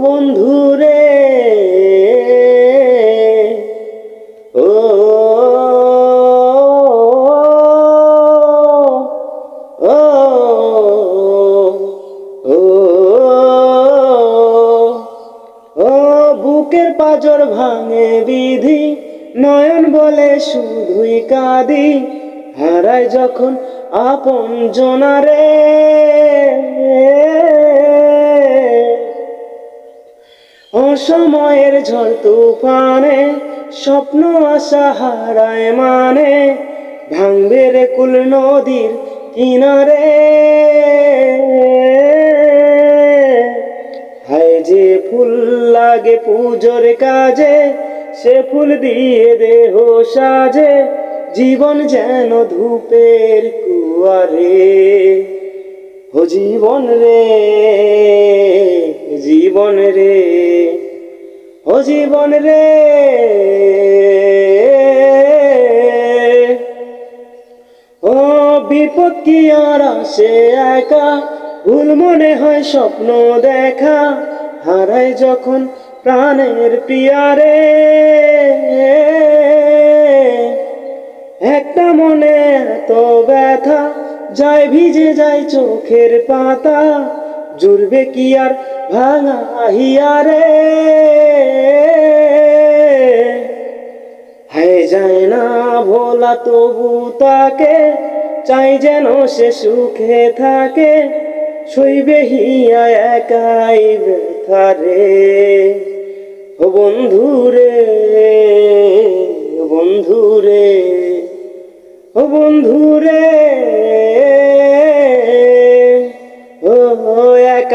রে ও বন্ধু রে। ও। ও। ও। ও, বুকের পাজর ভাঙে বিধি, নয়ন বলে শুধুই কাঁদি, হারায় যখন আপন জনারে অসময়ের ঝড় তুফানে, স্বপ্ন আশা হারায় মানে ভাঙবে রে কুল নদীর কিনারে। হায় যে ফুল লাগে পুজোর কাজে, সে ফুল দিয়ে দেহ সাজে, জীবন যেন ধূপের কুয়ারে। ও জীবন রে জীবন রে, ও জীবন রে। ও বিপদ কি আর আসে একা, ভুল মনে হয় স্বপ্ন দেখা হারায় যখন প্রাণের পিয়ারে। একটা মনে এত ব্যথা যায় ভিজে যায় চোখের পাতা, জুড়বে কি আর ভাঙা হিয়ারে? হয়ে যায় না ভোলা, তবু তাকে চাই যেন সে সুখে থাকে সইবে হিয়া একাই ব্যথারে ও বন্ধু রে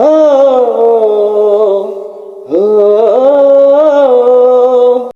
ও